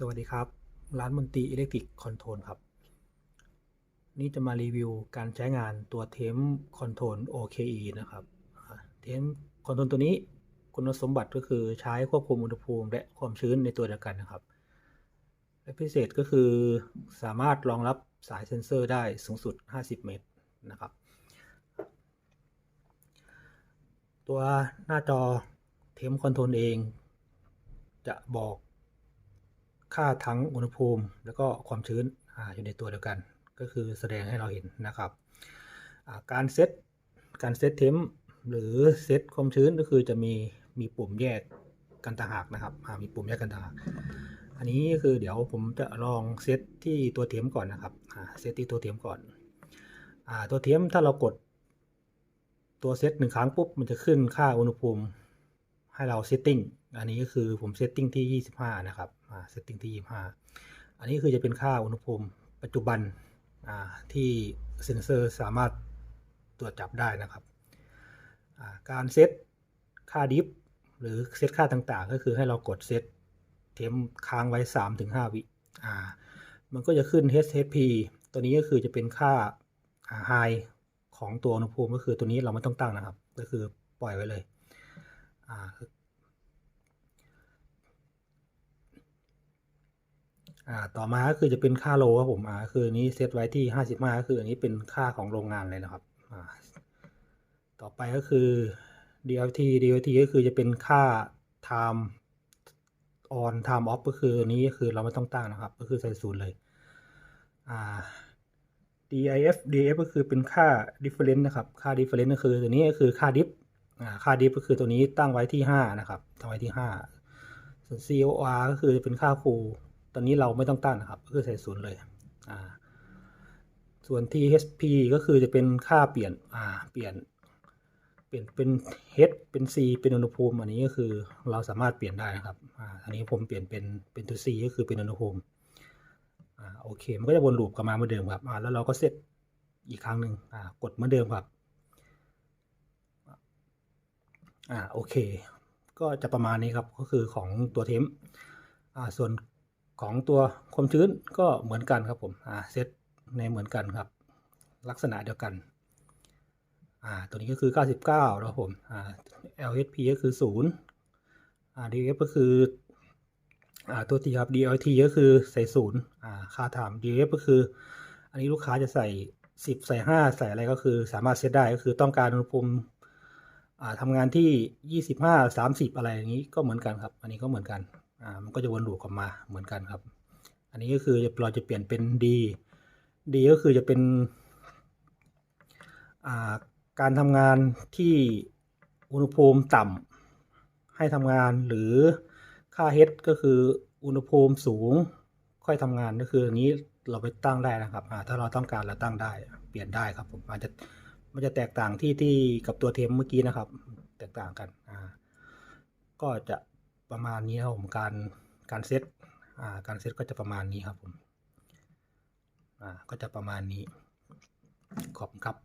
สวัสดีครับ ร้านมนตรีอิเล็กทริกคอนโทรลครับ นี่จะมารีวิวการใช้งานตัวเทมคอนโทรล OKE นะครับ เทมคอนโทรลตัวนี้คุณสมบัติก็คือใช้ควบคุมอุณหภูมิและความชื้นในตัวเดียวกันนะครับ และพิเศษก็คือสามารถรองรับสายเซ็นเซอร์ได้สูงสุด 50 เมตรนะครับ ตัวหน้าจอเทมคอนโทรลเอง จะบอก ค่าทั้งอุณหภูมิ แล้วก็ความชื้นออยู่ในตัวเดียวกัน ก็คือแสดงให้เราเห็นนะครับการเซตการเซตเทมหรือเซตความชื้นก็คือจะมีมีปุ่มแยกกันต่างหากนะครับมีปุ่มแยกกันต่างหากอันนี้คือเดี๋ยวผมจะลองเซตที่ตัวเทมก่อนนะครับเซตที่ตัวเทมก่อนอตัวเทมถ้าเรากดตัวเซตหนึ่งครั้งปุ๊บมันจะขึ้นค่าอุณหภูมิให้เราเซตติ้งอันนี้ก็คือผมเซตติ้งที่ 25 นะครับ เซตติ้งที่ 25 อันนี้คือจะเป็นค่าอุณหภูมิปัจจุบันที่เซ็นเซอร์สามารถตรวจจับได้นะครับ การเซตค่าดิฟหรือเซตค่าต่างๆ ก็คือให้เรากดเซตเทมค้างไว้ 3-5 วิมันก็จะขึ้น HHP ตัวนี้ก็คือจะเป็นค่า High ของตัวอุณหภูมิก็คือตัวนี้เราไม่ต้องตั้งนะครับ ก็คือปล่อยไว้เลย อ่าต่อมาก็คือจะเป็นค่าโลครับผมอ่าคือนี้เซตไว้ที่55ก็คืออันนี้เป็นค่าของโรงงานเลยนะครับอ่าต่อไปก็คือ DLT DLT ก็คือจะเป็นค่า time on time off ก็คือนี้ก็คือเราไม่ต้องตั้งนะครับ ก็คือใส่ศูนย์เลยอ่า DIF DF ก็คือเป็นค่า difference นะครับ ค่า difference ก็คือตัวนี้ก็คือค่า diff อ่าค่า diff ก็คือตัวนี้ตั้งไว้ที่ 5 นะครับ ตั้งไว้ที่ 5 ส่วน COR ก็คือเป็นค่าคู ตอนนี้เราไม่ต้องตั้งนะครับก็คือใส่ศูนย์เลยอ่าส่วน THP ก็คือจะเป็นค่าเปลี่ยนอ่าเปลี่ยนเปลี่ยนเป็น H เป็น C เป็นอุณหภูมิ อันนี้ก็คือเราสามารถเปลี่ยนได้นะครับอ่าอันนี้ผมเปลี่ยนเป็นเป็นตัว C ก็คือเป็นอุณหภูมิอ่าโอเค มันก็จะวนลูปกลับมาเหมือนเดิมครับอ่าแล้วเราก็เซตอีกครั้งหนึ่งอ่ากดเหมือนเดิมครับอ่าโอเค ก็จะประมาณนี้ครับก็คือของตัวเทมอ่าส่วน ของตัวความชื้นก็เหมือนกันครับผมอ่าเซตในเหมือนกันครับ ลักษณะเดียวกันอ่าตัวนี้ก็คือ 99นะครับผมอ่า LHP ก็คือ 0อ่า DF ก็คืออ่าตัวทีครับ DLT ก็คือใส่ศูนย์อ่าค่าถาม DF ก็คือ อันนี้ลูกค้าจะใส่ 10 ใส่ 5 ใส่อะไรก็คือสามารถเซตได้ก็คือต้องการอุณหภูมิอ่าทำงานที่ 25 30 อะไรอย่างนี้ก็เหมือนกันครับ อันนี้ก็เหมือนกัน อ่ามันก็จะวนลูปกลับมาเหมือนกันครับ อันนี้ก็คือเราจะเปลี่ยนเป็น D D ก็คือจะเป็นอ่าการทำงานที่อุณหภูมิต่ำให้ทำงานหรือค่า H ก็คืออุณหภูมิสูงค่อยทำงานก็คืออันนี้เราไปตั้งได้นะครับถ้าเราต้องการเราตั้งได้เปลี่ยนได้ครับผมมันจะมันจะแตกต่างที่ที่กับตัวเทมเมื่อกี้นะครับ แตกต่างกันก็จะ ประมาณนี้ครับผมการการเซตอ่าการเซตก็จะประมาณนี้ครับผมอ่าก็จะประมาณนี้ขอบคุณครับ